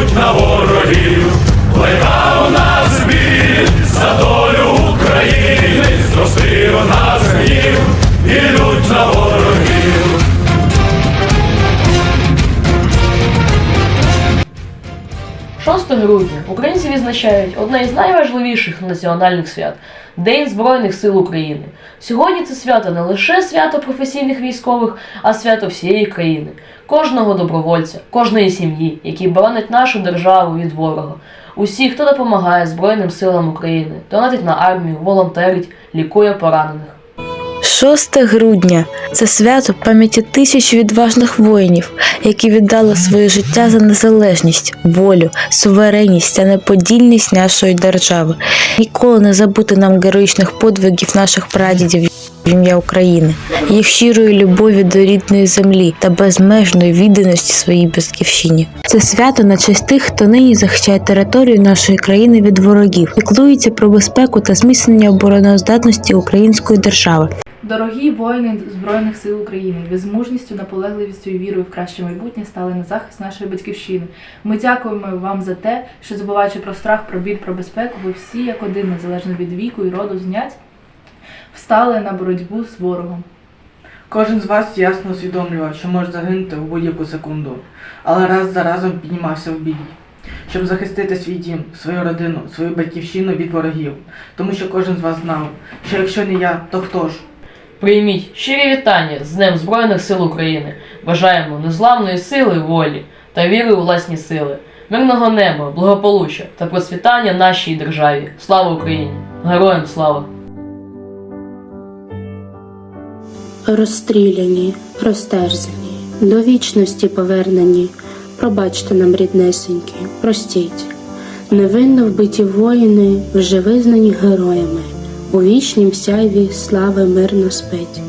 йдуть на ворогів. Українці відзначають одне із найважливіших національних свят День Збройних сил України. Сьогодні це свято не лише свято професійних військових, а свято всієї країни, кожного добровольця, кожної сім'ї, які боронять нашу державу від ворога. Усі, хто допомагає Збройним силам України, донатить на армію, волонтерить, лікує поранених. 6 грудня це свято пам'яті тисяч відважних воїнів, які віддали своє життя за незалежність, волю, суверенність та неподільність нашої держави. Ніколи не забути нам героїчних подвигів наших прадідів ім'я України, їх щирої любові до рідної землі та безмежної відданості своїй батьківщині. Це свято на честь тих, хто нині захищає територію нашої країни від ворогів, піклується про безпеку та зміцнення обороноздатності української держави. Дорогі воїни Збройних сил України, ви з мужністю, наполегливістю і вірою в краще майбутнє стали на захист нашої батьківщини. Ми дякуємо вам за те, що забуваючи про страх, про біль, про безпеку, ви всі як один, незалежно від віку і роду знять, встали на боротьбу з ворогом. Кожен з вас ясно усвідомлював, що може загинути у будь-яку секунду, але раз за разом піднімався в бій, щоб захистити свій дім, свою родину, свою батьківщину від ворогів. Тому що кожен з вас знав, що якщо не я, то хто ж? Прийміть щирі вітання з Днем Збройних сил України. Бажаємо незламної сили, волі та віри у власні сили, мирного неба, благополуччя та процвітання нашій державі. Слава Україні! Героям слава! Розстріляні, розтерзані, до вічності повернені, пробачте нам, ріднесенькі, простіть. Невинно вбиті воїни вже визнані героями, у вічнім сяйві слави мирно спить.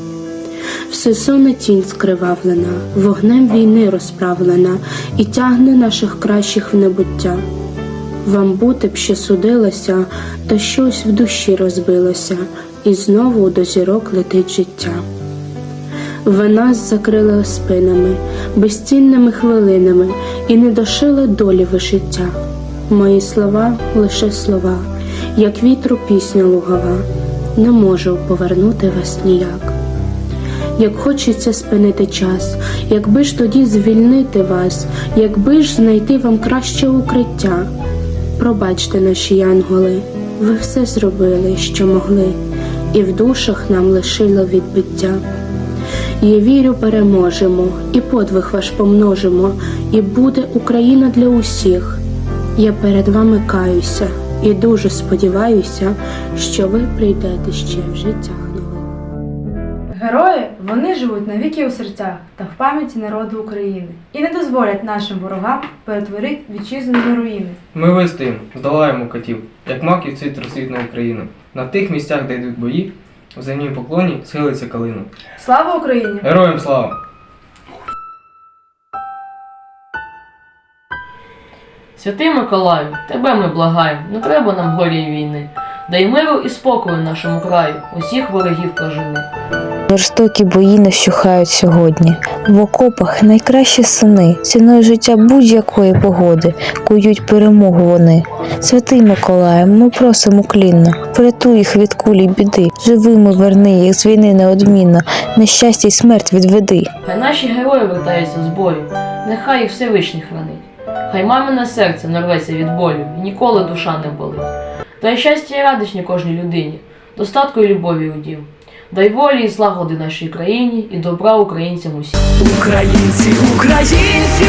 Всесонна тінь скривавлена, вогнем війни розправлена і тягне наших кращих в небуття. Вам бути б ще судилося, та щось в душі розбилося, і знову до зірок летить життя. Ви нас закрили спинами, безцінними хвилинами і не дошили долі вишиття. Мої слова лише слова, як вітру пісня лугова, не можу повернути вас ніяк. Як хочеться спинити час, якби ж тоді звільнити вас, якби ж знайти вам краще укриття. Пробачте, наші янголи, ви все зробили, що могли, і в душах нам лишило відбиття. Я вірю, переможемо, і подвиг ваш помножимо, і буде Україна для усіх. Я перед вами каюся і дуже сподіваюся, що ви прийдете ще в життях нових. Герої вони живуть навіки у серцях та в пам'яті народу України і не дозволять нашим ворогам перетворити вітчизну на руїни. Ми вистоїмо, здолаємо котів, як маків цвіт розсвітної України. На тих місцях, де йдуть бої, в земній поклоні схилиться калину. Слава Україні! Героям слава! Святий Миколаю, тебе ми благаємо, не треба нам горі й війни. Дай миру і спокою нашому краю, усіх ворогів прожени. Жорстокі бої не вщухають сьогодні. В окопах найкращі сини, ціною життя будь-якої погоди, кують перемогу вони. Святий Миколаю, ми просимо клінно, врятуй їх від кулі й біди, живими верни їх з війни неодмінно, нещастя й смерть відведи. Хай наші герої вертаються з бою, нехай їх Всевишній хранить. Хай мамине серце не рветься від болю, і ніколи душа не болить. Дай щастя і радощні кожній людині, достатку і любові у дім. Дай волі і злагоди нашій країні і добра українцям усім. Українці, українці,